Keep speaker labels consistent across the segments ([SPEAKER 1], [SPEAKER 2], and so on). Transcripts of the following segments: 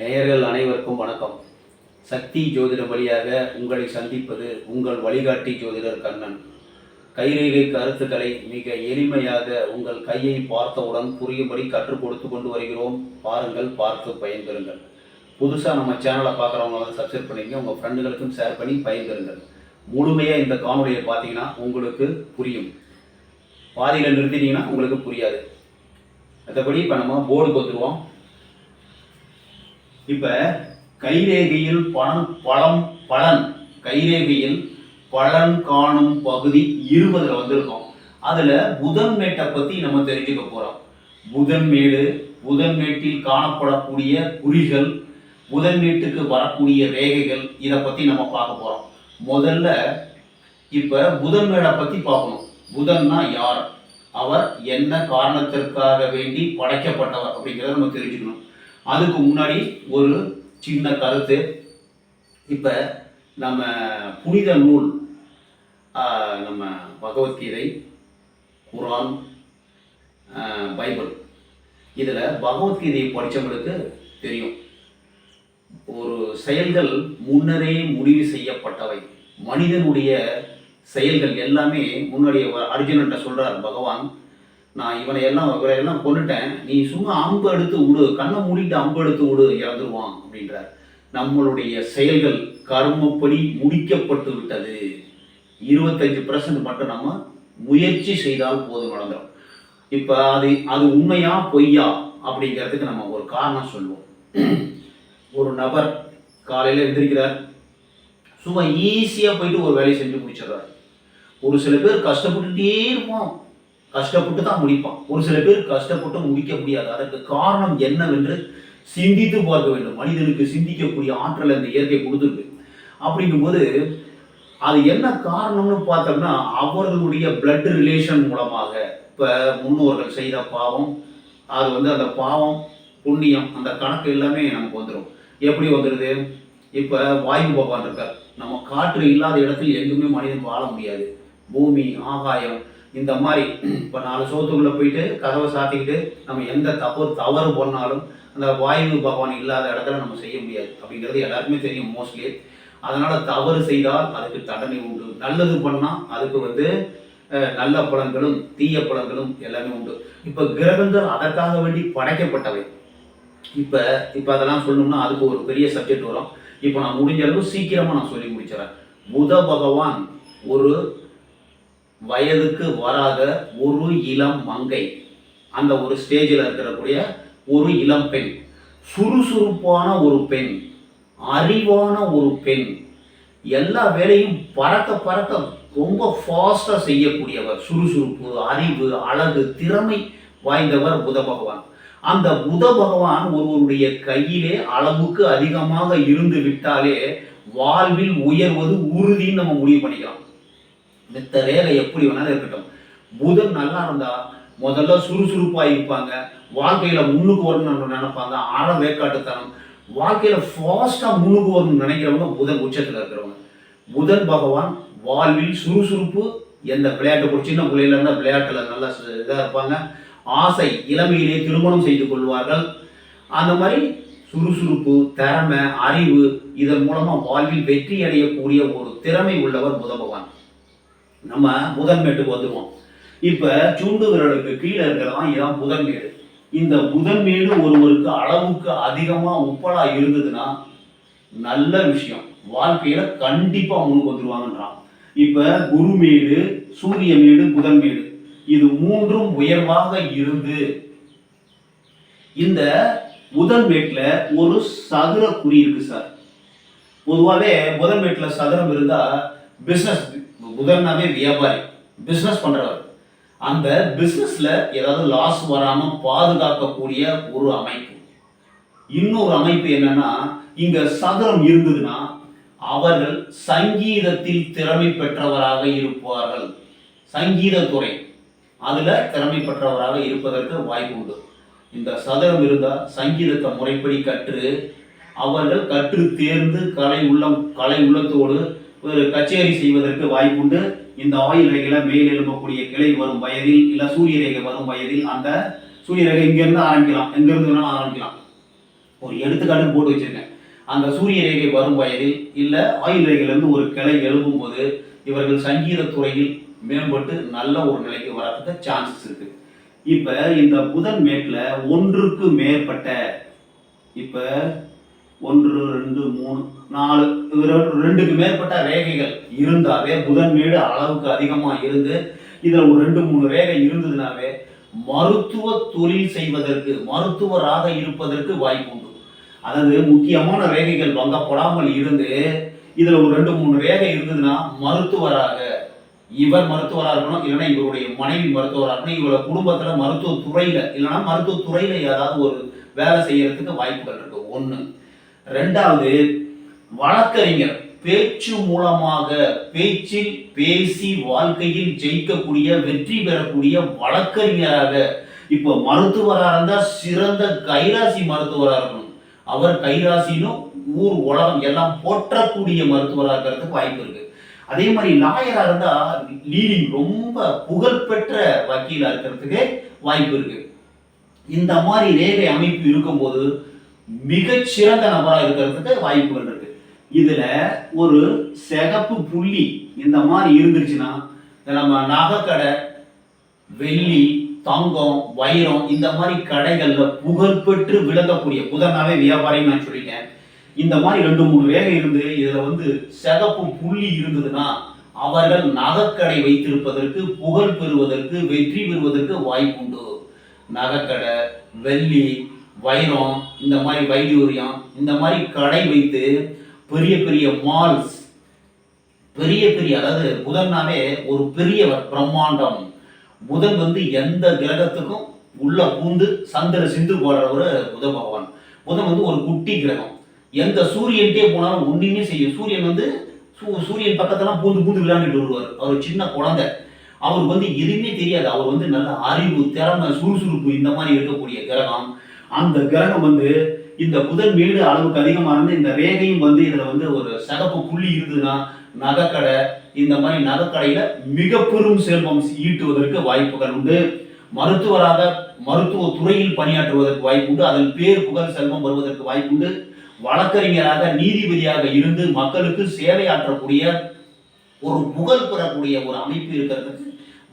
[SPEAKER 1] நேயர்கள் அனைவருக்கும் வணக்கம். சக்தி ஜோதிட வழியாக உங்களை சந்திப்பது உங்கள் வழிகாட்டி ஜோதிடர் கண்ணன். கைரேகை கருத்துக்களை மிக எளிமையாக உங்கள் கையை பார்த்தவுடன் புரியும்படி கற்றுக் கொடுத்து கொண்டு வருகிறோம். பாருங்கள் பார்த்து பயன்பெறுங்கள். புதுசாக நம்ம சேனலை பார்க்குறவங்க வந்து சப்ஸ்கிரைப் பண்ணிங்க உங்கள் ஃப்ரெண்டுகளுக்கும் ஷேர் பண்ணி பயன்பெறுங்கள். முழுமையாக இந்த காணொலியை பார்த்தீங்கன்னா உங்களுக்கு புரியும். பாதியில் நிறுத்திட்டீங்கன்னா உங்களுக்கு புரியாது. மற்றபடி இப்போ நம்ம போர்டுக்கு வந்துடுவோம் இப்போ கைரேகையில் பணம் பழம் பலன் கைரேகையில் பலன் காணும் பகுதி இருபதுல வந்திருக்கோம். அதுல புதன் மேட்டை பத்தி நம்ம தெரிஞ்சுக்க போறோம். புதன் மேடு புதன் மேட்டில் காணப்படக்கூடிய குறிகள் புதன் மேட்டுக்கு வரக்கூடிய ரேகைகள் இதை பத்தி நம்ம பார்க்க போறோம். முதல்ல இப்ப புதன் மேடை பத்தி பார்க்கணும். புதன்னா யார்? அவர் என்ன காரணத்திற்காக வேண்டி படைக்கப்பட்டவர் அப்படிங்கிறத நம்ம தெரிஞ்சுக்கணும். அதுக்கு முன்னாடி ஒரு சின்ன கருத்து. இப்போ நம்ம புனித நூல் நம்ம பகவத்கீதை குரான் பைபிள். இதில் பகவத்கீதையை படித்தவங்களுக்கு தெரியும். ஒரு செயல்கள் முன்னரே முடிவு செய்யப்பட்டவை. மனிதனுடைய செயல்கள் எல்லாமே முன்னாடி அர்ஜுனன்ட்ட சொல்கிறார் பகவான். நான் இவனை எல்லாம் இவரை எல்லாம் கொண்டுட்டேன் நீ சும்மா அம்பு எடுத்து விடு கண்ணை மூடிட்டு அம்பு எடுத்து விடு இறந்துருவான் அப்படின்றார். நம்மளுடைய செயல்கள் கர்மப்படி முடிக்கப்பட்டு விட்டது. இருபத்தஞ்சு பர்சன்ட் மட்டும் நம்ம முயற்சி செய்தால் போதும் நடந்துடும் இப்போ அது அது உண்மையா பொய்யா அப்படிங்கிறதுக்கு நம்ம ஒரு காரணம் சொல்லுவோம். ஒரு நபர் காலையில் எழுந்திருக்கிறார் சும்மா ஈஸியாக போயிட்டு ஒரு வேலையை செஞ்சு முடிச்சிடுறாரு. ஒரு சில பேர் கஷ்டப்பட்டுட்டே இருப்போம் கஷ்டப்பட்டு தான் முடிப்பான். ஒரு சில பேர் கஷ்டப்பட்டு முடிக்க முடியாது. அதற்கு காரணம் என்னவென்று சிந்தித்து பார்க்க வேண்டும். மனிதனுக்கு சிந்திக்கக்கூடிய ஆற்றல் அந்த இயற்கை கொடுத்துருக்கு. அப்படிங்கும்போது அது என்ன காரணம்னு பார்த்தோம்னா அவர்களுடைய பிளட் ரிலேஷன் மூலமாக. இப்போ முன்னோர்கள் செய்த பாவம் அது வந்து அந்த பாவம் புண்ணியம் அந்த கணக்கு எல்லாமே நமக்கு வந்துடும் எப்படி வந்துடுது இப்போ வாயு பகவான் இருக்கார். நம்ம காற்று இல்லாத இடத்தில் எங்குமே மனிதன் வாழ முடியாது. பூமி ஆகாயம் இந்த மாதிரி இப்போ நாலு சோத்துக்குள்ளே போயிட்டு கதவை சாத்திக்கிட்டு நம்ம எந்த தப்பு தவறு பண்ணாலும் அந்த வாயு பகவான் இல்லாத இடத்துல நம்ம செய்ய முடியாது. அப்படிங்கிறது எல்லாருக்குமே தெரியும் மோஸ்ட்லி அதனால் தவறு செய்தால் அதுக்கு தண்டனை உண்டு. நல்லது பண்ணால் அதுக்கு வந்து நல்ல பழங்களும் தீய பழங்களும் எல்லாமே உண்டு. இப்போ கிரகங்கள் அதற்காக வேண்டி படைக்கப்பட்டவை. இப்போ இப்போ அதெல்லாம் சொல்லணும்னா அதுக்கு ஒரு பெரிய சப்ஜெக்ட் வரும். இப்போ நான் முடிஞ்ச அளவு சீக்கிரமாக நான் சொல்லி முடிச்சிடறேன். புத பகவான் ஒரு வயதுக்கு வராத ஒரு இளம் மங்கை. அந்த ஒரு ஸ்டேஜில் இருக்கக்கூடிய ஒரு இளம் பெண். சுறுசுறுப்பான ஒரு பெண். அறிவான ஒரு பெண். எல்லா வேலையும் பறக்க பறக்க ரொம்ப ஃபாஸ்ட்டாக செய்யக்கூடியவர். சுறுசுறுப்பு அறிவு அழகு திறமை வாய்ந்தவர் புத பகவான். அந்த புத பகவான் ஒருவருடைய கையிலே அளவுக்கு அதிகமாக இருந்து விட்டாலே வாழ்வில் உயர்வது உறுதின்னு நம்ம முடிவு பண்ணிக்கலாம். மித்த வேலை எப்படி வேணாலும் இருக்கட்டும். புதன் நல்லா இருந்தா முதல்ல சுறுசுறுப்பாக இருப்பாங்க. வாழ்க்கையில முன்னுக்கு வரணும்னு நினைப்பாங்க. அற வேக்காட்டுத்தனம். வாழ்க்கையில ஃபாஸ்டா முன்னுக்கு வரணும்னு நினைக்கிறவங்க புதன் உச்சத்தில் இருக்கிறவங்க. புதன் பகவான் வாழ்வில் சுறுசுறுப்பு எந்த விளையாட்டு கூட சின்ன பிள்ளையில இருந்தால் விளையாட்டுல நல்லா இதாக இருப்பாங்க. ஆசை இளமையிலே திருமணம் செய்து கொள்வார்கள். அந்த மாதிரி சுறுசுறுப்பு திறமை அறிவு இதன் மூலமா வாழ்வில் வெற்றி அடையக்கூடிய ஒரு திறமை உள்ளவர் புத பகவான். நம்ம புதன்மேட்டுக்கு வந்துருவோம். இப்ப சூண்டு விரலுக்கு கீழே இருக்கிறதான் இதான் புதன்மேடு இந்த புதன்மேடு ஒருவருக்கு அளவுக்கு அதிகமா உப்பலா இருந்ததுன்னா நல்ல விஷயம். வாழ்க்கையில கண்டிப்பா முன்னுக்கு வந்துருவாங்கன்றான். இப்ப குருமேடு சூரிய மேடு புதன்மேடு. இது மூன்றும் உயர்வாக இருந்து இந்த புதன்மேட்டுல ஒரு சதுர குறி இருக்கு சார். பொதுவாகவே புதன்மேட்டுல சதுரம் இருந்தா பிசினஸ் புதன்னாவே வியாபாரி பிஸ்னஸ் பண்ணுறவர் அந்த பிஸ்னஸில் ஏதாவது லாஸ் வராமல் பாதுகாக்கக்கூடிய ஒரு அமைப்பு. இன்னொரு அமைப்பு என்னன்னா இங்கே சதுரம் இருந்ததுன்னா அவர்கள் சங்கீதத்தில் திறமை பெற்றவராக இருப்பார்கள். சங்கீதத்துறை அதில் திறமை பெற்றவராக இருப்பதற்கு வாய்ப்பு உண்டு. இந்த சதுரம் இருந்தால் சங்கீதத்தை முறைப்படி கற்று அவர்கள் கற்று தேர்ந்து கலை உள்ளம் கலை உள்ளத்தோடு ஒரு கச்சேரி செய்வதற்கு வாய்ப்புண்டு. இந்த ஆயுள் ரேகையில மேல் எழும்பக்கூடிய கிளை வரும் வயதில் இல்ல சூரிய ரேகை வரும் வயதில் அந்த சூரிய ரேகை இங்க இருந்து ஆரம்பிக்கலாம். எங்க இருந்து வேணாலும் ஆரம்பிக்கலாம். ஒரு எடுத்துக்காட்டு போட்டு வச்சிருக்கேன். அந்த சூரிய ரேகை வரும் வயதில் இல்ல ஆயுள் ரேகையிலிருந்து ஒரு கிளை எழும்பும் போது இவர்கள் சங்கீத துறையில் மேம்பட்டு நல்ல ஒரு நிலைக்கு வரதுக்கு சான்சஸ் இருக்கு. இப்ப இந்த புதன் மேட்ல ஒன்றுக்கு மேற்பட்ட இப்ப ஒன்று ரெண்டு மூணு நாலு ரெண்டுக்கு மேற்பட்ட ரேகைகள் இருந்தாவே புதன் மேடு அளவுக்கு அதிகமாக இருந்து இதில் ஒரு ரெண்டு மூணு ரேகை இருந்ததுனாவே மருத்துவ தொழில் செய்வதற்கு மருத்துவராக இருப்பதற்கு வாய்ப்பு உண்டு. அதாவது முக்கியமான ரேகைகள் வங்கப்படாமல் இருந்து இதில் ஒரு ரெண்டு மூணு ரேகை இருந்ததுன்னா மருத்துவராக இவர் மருத்துவராக இருக்கணும் இல்லைன்னா இவருடைய மனைவி மருத்துவராக இருக்கணும் இவரோட குடும்பத்தில் மருத்துவத்துறையில் இல்லைன்னா மருத்துவத்துறையில் ஏதாவது ஒரு வேலை செய்யறதுக்கு வாய்ப்புகள் இருக்கு. ஒன்று ரெண்டாவது வழக்கறிஞர் பேச்சு மூலமாக பேச்சில் பேசி வாழ்க்கையில் ஜெயிக்கக்கூடிய வெற்றி பெறக்கூடிய வழக்கறிஞராக இப்போ மருத்துவராக இருந்தா சிறந்த கைராசி மருத்துவராக இருக்கணும். அவர் கைராசினும் ஊர் உலகம் எல்லாம் போற்றக்கூடிய மருத்துவராக இருக்கிறதுக்கு வாய்ப்பு இருக்கு. அதே மாதிரி லாயராக இருந்தா லீடிங் ரொம்ப புகழ்பெற்ற வக்கீலா இருக்கிறதுக்கு வாய்ப்பு இருக்கு. இந்த மாதிரி ரேகை அமைப்பு இருக்கும்போது மிகச்சிறந்த நபராக இருக்கிறதுக்கு வாய்ப்புகள் இருக்கு. இதுல ஒரு சிகப்பு புள்ளி இந்த மாதிரி இருந்துச்சுன்னா நம்ம நகைக்கடை வெள்ளி தங்கம் வைரம் இந்த மாதிரி கடைகள்ல புகழ்பெற்று விளங்கக்கூடிய புதனாவே வியாபாரின்னு நான் சொல்லிட்டேன். இந்த மாதிரி ரெண்டு மூணு வேகம் இருந்து இதுல வந்து சிகப்பு புள்ளி இருந்ததுன்னா அவர்கள் நகைக்கடை வைத்திருப்பதற்கு புகழ் பெறுவதற்கு வெற்றி பெறுவதற்கு வாய்ப்புண்டு. நகைக்கடை வெள்ளி வைரம் இந்த மாதிரி வைடூரியம் இந்த மாதிரி கடை வைத்து பெரிய பெரிய மால்ஸ் பெரிய பெரிய அதாவது புதன்னாவே ஒரு பெரியவர் பிரம்மாண்டம். புதன் வந்து எந்த கிரகத்துக்கும் உள்ள பூந்து சந்திர சிந்து போடுறவர் புத பகவான். புதன் வந்து ஒரு குட்டி கிரகம். எந்த சூரியன்ட்டே போனாலும் ஒன்றுமே செய்யும் சூரியன் வந்து சூ- சூரியன் பக்கத்தெல்லாம் பூந்து பூந்து விளையாண்டுட்டு வருவார். அவர் சின்ன குழந்தை. அவருக்கு வந்து எதுவுமே தெரியாது. அவர் வந்து நல்ல அறிவு திறமை சுறுசுறுப்பு இந்த மாதிரி இருக்கக்கூடிய கிரகம். அந்த கிரகம் வந்து இந்த புதன் வீடு அளவுக்கு அதிகமானது இந்த ரேகையும் வந்து இதுல வந்து ஒரு சகப்பு புள்ளி இருந்ததுன்னா நகைக்கடை. இந்த மாதிரி நகைக்கடையில மிக பெரும் செல்வம் ஈட்டுவதற்கு வாய்ப்புகள் உண்டு. மருத்துவராக மருத்துவ துறையில் பணியாற்றுவதற்கு வாய்ப்பு உண்டு அதில் பேர் புகழ் செல்வம் வருவதற்கு வாய்ப்புண்டு. வழக்கறிஞராக நீதிபதியாக இருந்து மக்களுக்கு சேவையாற்றக்கூடிய ஒரு புகழ் பெறக்கூடிய ஒரு அமைப்பு இருக்கிறதுக்கு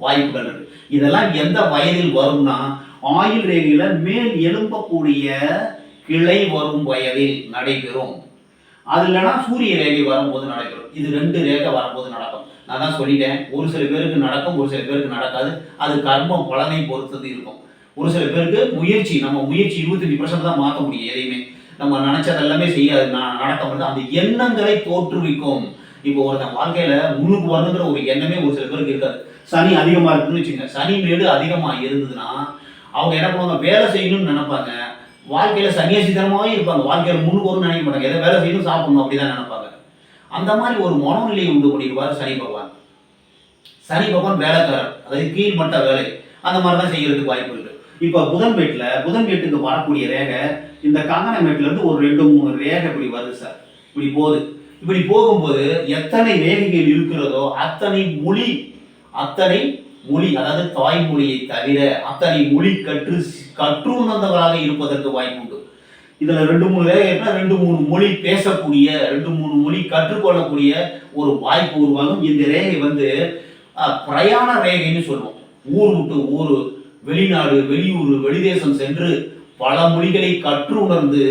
[SPEAKER 1] வாய்ப்புகள் இருக்கு. இதெல்லாம் எந்த வயதில் வரும்னா ஆயுள் ரேகையில மேல் எழும்பக்கூடிய கிளை வரும் வயதில் நடைபெறும். அது இல்லைன்னா சூரிய ரேகை வரும்போது நடைபெறும். இது ரெண்டு ரேகை வரும்போது நடக்கும். நான் தான் சொல்லிட்டேன் ஒரு சில பேருக்கு நடக்கும் ஒரு சில பேருக்கு நடக்காது. அது கர்மம் பலனை பொறுத்தது இருக்கும். ஒரு சில பேருக்கு முயற்சி நம்ம முயற்சி இருபத்தஞ்சு பர்சன்ட் தான் மாற்ற முடியும் எதையுமே. நம்ம நினைச்சது எல்லாமே செய்யாது நான் நடக்க முடியாது. அந்த எண்ணங்களை தோற்றுவிக்கும். இப்போ ஒருத்தன் வாழ்க்கையில முன்னுக்கு வரணுங்கிற ஒரு எண்ணமே ஒரு சில பேருக்கு இருக்காது. சனி அதிகமா இருக்குன்னு வச்சுங்க சனி மேடு அதிகமா இருந்ததுன்னா அவங்க என்ன பண்ணுவாங்க? வேலை செய்யணும்னு நினைப்பாங்க. வாழ்க்கையில் சன்னியாசித்தனமாவே இருப்பாங்க. வாழ்க்கையில் முன்னுக்கு நினைக்க மாட்டாங்க. எதை வேலை செய்யணும் சாப்பிடணும் அப்படிதான் நினைப்பாங்க. அந்த மாதிரி ஒரு மனோநிலையை உண்டு பண்ணிடுவார் சனி பகவான். சனி பகவான் வேலைக்காரர். அதாவது கீழ்மட்ட வேலை. அந்த மாதிரி தான் செய்யறதுக்கு வாய்ப்பு இருக்கு. இப்போ புதன் வீட்டில் புதன் வீட்டுக்கு வரக்கூடிய ரேகை இந்த கங்கண மேட்ல ஒரு ரெண்டு மூணு ரேகை இப்படி வருது சார். இப்படி போகுது. இப்படி போகும்போது எத்தனை ரேகைகள் இருக்கிறதோ அத்தனை மொழி அத்தனை மொழி அதாவது தாய்மொழியை தவிர அத்தனை மொழி கற்று கற்று உணர்ந்தவராக இருப்பதற்கு வாய்ப்புண்டு. இதுல ரெண்டு மூணு ரேகை ரெண்டு மூணு மொழி பேசக்கூடிய ரெண்டு மூணு மொழி கற்றுக்கொள்ளக்கூடிய ஒரு வாய்ப்பு உருவாகும். இந்த ரேகை வந்து பிரயாண ரேகைன்னு சொல்லுவோம். ஊர் விட்டு ஊர் வெளிநாடு வெளியூர் வெளிதேசம் சென்று பல மொழிகளை கற்று உணர்ந்து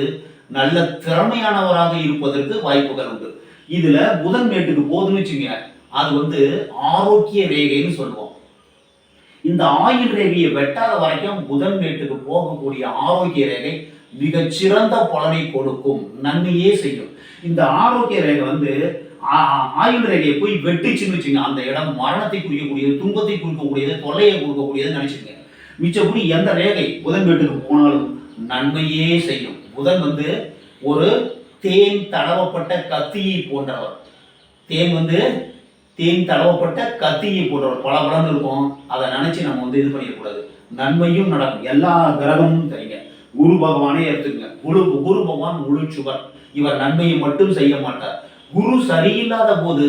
[SPEAKER 1] நல்ல திறமையானவராக இருப்பதற்கு வாய்ப்புகள் உண்டு. இதுல புதன் மேட்டுக்கு போதுன்னு வச்சுங்க அது வந்து ஆரோக்கிய ரேகைன்னு சொல்லுவோம். இந்த ஆயுள் ரேகையை வெட்டாத வரைக்கும் புதன் மேட்டுக்கு போகக்கூடிய ஆரோக்கிய ரேகை மிகச்சிறந்த பலனை கொடுக்கும். நன்மையே செய்யும். இந்த ஆரோக்கிய ரேகை வந்து ஆ- ஆயுள் ரேகையை போய் வெட்டுச்சுன்னு வச்சுங்க. அந்த இடம் மரணத்தை குறிக்கக்கூடியது துன்பத்தை குறிக்கக்கூடியது தொல்லையை கொடுக்கக்கூடியதுன்னு நினைச்சுங்க மிச்சப்படி எந்த ரேகை புதன் வீட்டுக்கு போனாலும் நன்மையே செய்யும். புதன் வந்து ஒரு தேன் தடவப்பட்ட கத்தியை போன்றவர். தேன் வந்து தேன் தடவப்பட்ட கத்தியை போன்ற பல பலன் இருக்கும். அதை நினைச்சு நம்ம வந்து இது பண்ணிடக்கூடாது நன்மையும் நடக்கும். எல்லா கிரகமும் தெரியுங்க குரு பகவானே எடுத்துக்கங்க. குரு குரு பகவான் முழு சுவர். இவர் நன்மையை மட்டும் செய்ய மாட்டார். குரு சரியில்லாத போது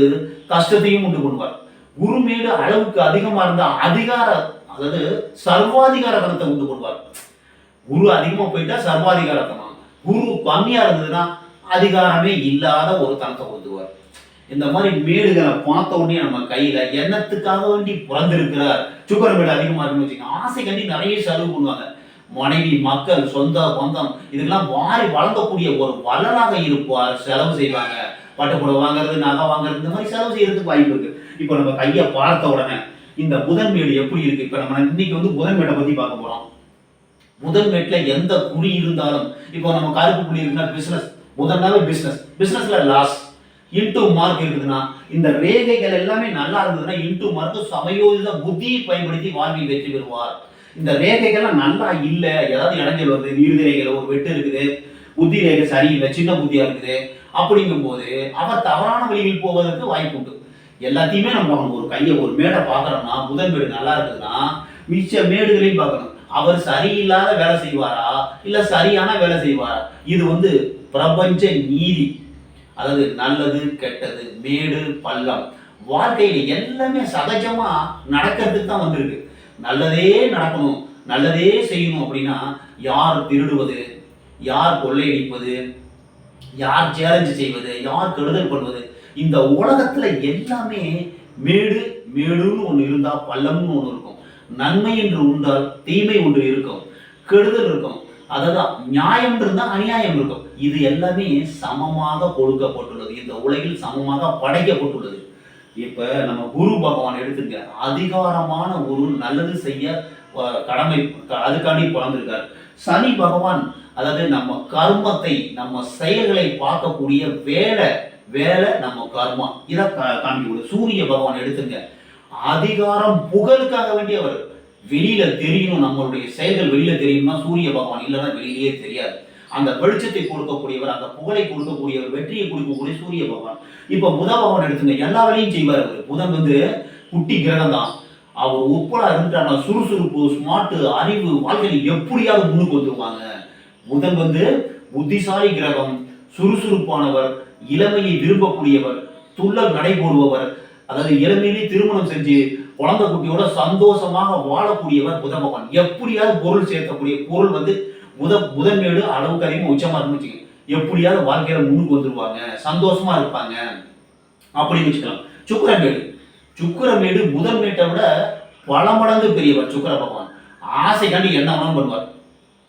[SPEAKER 1] கஷ்டத்தையும் உண்டு பண்ணுவார். குரு மேடு அளவுக்கு அதிகமா இருந்தா அதிகார அதாவது சர்வாதிகார கணத்தை உண்டு பண்ணுவார். குரு அதிகமா போயிட்டா சர்வாதிகாரத்தனம் குரு கம்மியா இருந்ததுன்னா அதிகாரமே இல்லாத ஒரு தனத்தை கொடுத்துருவார் இந்த மாதிரி மேடுகளை பார்த்த உடனே நம்ம கையில எண்ணத்துக்காக வேண்டி பிறந்திருக்கிறார். சுகர் மேடு அதிகமா இருக்குன்னு வச்சுக்கோங்க. ஆசை கண்டி நிறைய செலவு பண்ணுவாங்க. மனைவி மக்கள் சொந்த பந்தம் இதெல்லாம் வாரி வழங்கக்கூடிய ஒரு வளராக இருப்பார். செலவு செய்வாங்க. பட்டுப்புடவை வாங்குறது நகை வாங்குறது இந்த மாதிரி செலவு செய்யறதுக்கு வாய்ப்பு இருக்கு. இப்போ நம்ம கையை பார்த்த உடனே இந்த புதன் மேடு எப்படி இருக்கு? இப்போ நம்ம இன்னைக்கு வந்து புதன் மேடை பத்தி பார்க்க போறோம். புதன் எந்த குறி இருந்தாலும் இப்போ நம்ம கருப்பு புள்ளி இருக்குன்னா பிசினஸ் முதன்னாவே பிசினஸ் பிசினஸ்ல லாஸ் இன்டூ மார்க் இருக்குதுன்னா இந்த ரேகைகள் எல்லாமே நல்லா இருந்ததுன்னா இன்டூ மார்க் சமயோஜித புத்தியை பயன்படுத்தி வாழ்வில் வெற்றி பெறுவார். இந்த ரேகைகள்லாம் நல்லா இல்லை. ஏதாவது இடைஞ்சல் வருது நீர்தி ரேகையில் ஒரு வெட்டு இருக்குது புத்தி ரேகை சரியில்லை சின்ன புத்தியா இருக்குது. அப்படிங்கும்போது அவர் தவறான வழியில் போவதற்கு வாய்ப்பு உண்டு. எல்லாத்தையுமே நம்ம பார்க்கணும். ஒரு கையை ஒரு மேடை பார்க்குறோம்னா புதன் மேடு நல்லா இருக்குதுன்னா மிச்ச மேடுகளையும் பார்க்கணும். அவர் சரியில்லாத வேலை செய்வாரா? இல்லை சரியான வேலை செய்வாரா? இது வந்து பிரபஞ்ச நீதி. அதாவது நல்லது கெட்டது மேடு பள்ளம். வாழ்க்கையில் எல்லாமே சகஜமா நடக்கிறதுக்கு தான் வந்திருக்கு. நல்லதே நடக்கணும் நல்லதே செய்யணும் அப்படின்னா யார் திருடுவது யார் கொள்ளையடிப்பது யார் சேலஞ்சு செய்வது யார் கெடுதல் பண்ணுவது இந்த உலகத்துல எல்லாமே மேடு மேடுன்னு ஒன்று இருந்தால் பள்ளம்னு ஒன்று இருக்கும். நன்மை என்று உண்டால் தீமை ஒன்று இருக்கும். கெடுதல் இருக்கும். அதாவது நியாயம் இருந்தால் அநியாயம் இருக்கும். இது எல்லாமே சமமாக கொடுக்கப்பட்டுள்ளது. இந்த உலகில் சமமாக படைக்கப்பட்டுள்ளது. இப்ப நம்ம குரு பகவான் எடுத்துங்க. அதிகாரமான ஒரு நல்லது செய்ய கடமை அதுக்காண்டி பிறந்திருக்கார். சனி பகவான் அதாவது நம்ம கர்மத்தை நம்ம செயல்களை பார்க்கக்கூடிய வேலை வேலை நம்ம கர்மம் இதை கா- காமிக்கக்கூடிய சூரிய பகவான் எடுத்துங்க. அதிகாரம் புகழுக்காக வேண்டியவர் வெளியில தெரியணும். நம்மளுடைய செயல்கள் வெளியில தெரியணும்னா சூரிய பகவான் இல்லைன்னா வெளியிலேயே தெரியாது. அந்த வெளிச்சத்தை கொடுக்கக்கூடியவர் அந்த புகழை கொடுக்கக்கூடியவர் வெற்றியை கொடுக்கக்கூடிய சூரிய பகவான். இப்ப புத பகவான் எடுத்துங்க எல்லா வேலையும் செய்வார் அவர். புதன் வந்து குட்டி கிரகம் தான். அவர் உட்பட இருந்துட்டாருன்னா சுறுசுறுப்பு ஸ்மார்ட் அறிவு வாழ்க்கையில் எப்படியாவது முன்னுக்கு வந்துருவாங்க. புதன் வந்து புத்திசாலி கிரகம் சுறுசுறுப்பானவர் இளமையை விரும்பக்கூடியவர் துள்ளல் நடைபோடுபவர். அதாவது இளமையிலே திருமணம் செஞ்சு குழந்தை குட்டியோட சந்தோஷமாக வாழக்கூடியவர் புத பகவான். எப்படியாவது பொருள் சேர்க்கக்கூடிய பொருள் வந்து முத முதன்மையோடு அளவுக்கு அதிகமாக உச்சமாக இருக்குன்னு வச்சுக்கோங்க எப்படியாவது வாழ்க்கையில முன்னுக்கு வந்துருவாங்க. சந்தோஷமா இருப்பாங்க. அப்படின்னு வச்சுக்கலாம். சுக்கரமேடு. சுக்கரமேடு முதன்மேட்டை விட பல மடங்கு பெரியவர் சுக்கர பகவான். ஆசைக்காண்டி என்ன வேணாலும் பண்ணுவார்.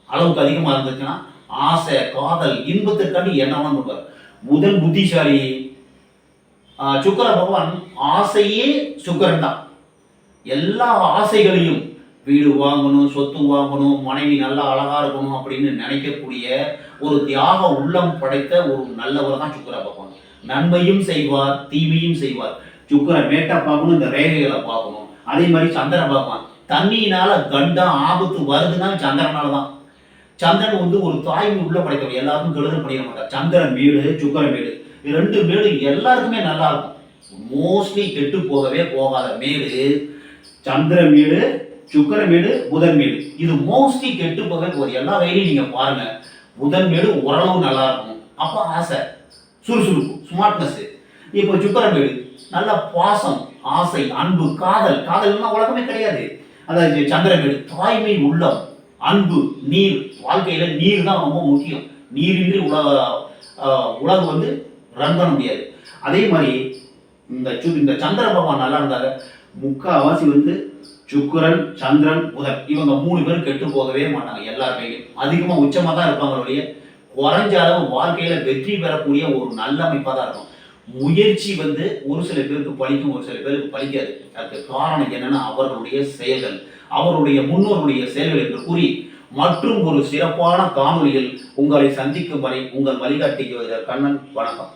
[SPEAKER 1] அளவுக்கு அதிகமாக இருந்துச்சுன்னா ஆசை காதல் இன்பத்திற்காண்டி என்ன வேணாலும் பண்ணுவார். முதல் புத்திசாலி. சுக்கர சுக்கிர பகவான் ஆசையே சுக்கரன் தான் எல்லா ஆசைகளையும் வீடு வாங்கணும் சொத்து வாங்கணும் மனைவி நல்லா அழகா இருக்கணும் அப்படின்னு நினைக்கக்கூடிய ஒரு தியாக உள்ளம் படைத்த ஒரு நல்லவர் தான் சுக்கர பகவான் நன்மையும் செய்வார் தீமையும் செய்வார். சுக்கர மேட்டா பார்க்கணும் இந்த ரேகைகளை பார்க்கணும். அதே மாதிரி சந்திரன் பார்ப்பான். தண்ணியினால கண்டம் ஆபத்து வருதுன்னா சந்திரனால தான். சந்திரன் வந்து ஒரு தாய்மை உள்ள படைத்தவர். எல்லாருக்கும் கெடுதல் பண்ணிட மாட்டார். சந்திரன் வீடு சுக்கர வீடு. இது ரெண்டு மேடு எல்லாருக்குமே நல்லா இருக்கும். மோஸ்ட்லி கெட்டு போகவே போகாத மேடு. சந்திர மேடு சுக்கர மேடு புதன் மேடு. இது மோஸ்ட்லி கெட்டு போகவே ஒரு எல்லா வயலையும் நீங்க பாருங்க. புதன் மேடு ஓரளவு நல்லா இருக்கும். அப்போ ஆசை. சுறுசுறுப்பு ஸ்மார்ட்னஸ் இப்போ சுக்கர மேடு. நல்ல பாசம் ஆசை அன்பு காதல். காதல்னா உலகமே கிடையாது. அதாவது சந்திரமேடு தாய்மை உள்ளம் அன்பு நீர். வாழ்க்கையில நீர் தான் ரொம்ப முக்கியம். நீரின்றி உலக உலகம் வந்து ரன் பண்ண முடியாது. அதே மாதிரி இந்த சு இந்த சந்திர பகவான் நல்லா இருந்தாங்க முக்கால்வாசி வந்து சுக்கரன் சந்திரன் புதன் இவங்க மூணு பேரும் கெட்டு போகவே மாட்டாங்க எல்லார் கையிலும் உச்சமாக உச்சமா தான் இருப்பாங்களுடைய குறைஞ்ச அளவு வாழ்க்கையில் வெற்றி பெறக்கூடிய ஒரு நல்ல அமைப்பாக தான் இருக்கும். முயற்சி வந்து ஒரு சில பேருக்கு பழிக்கும் ஒரு சில பேருக்கு பலிக்காது அதுக்கு காரணம் என்னன்னா அவர்களுடைய செயல்கள். அவருடைய முன்னோருடைய செயல்கள் என்று கூறி மற்றும் ஒரு சிறப்பான காணொலியில் உங்களை சந்திக்கும் வரை உங்கள் வழிகாட்டி ஜோதிடர் கண்ணன் வணக்கம்.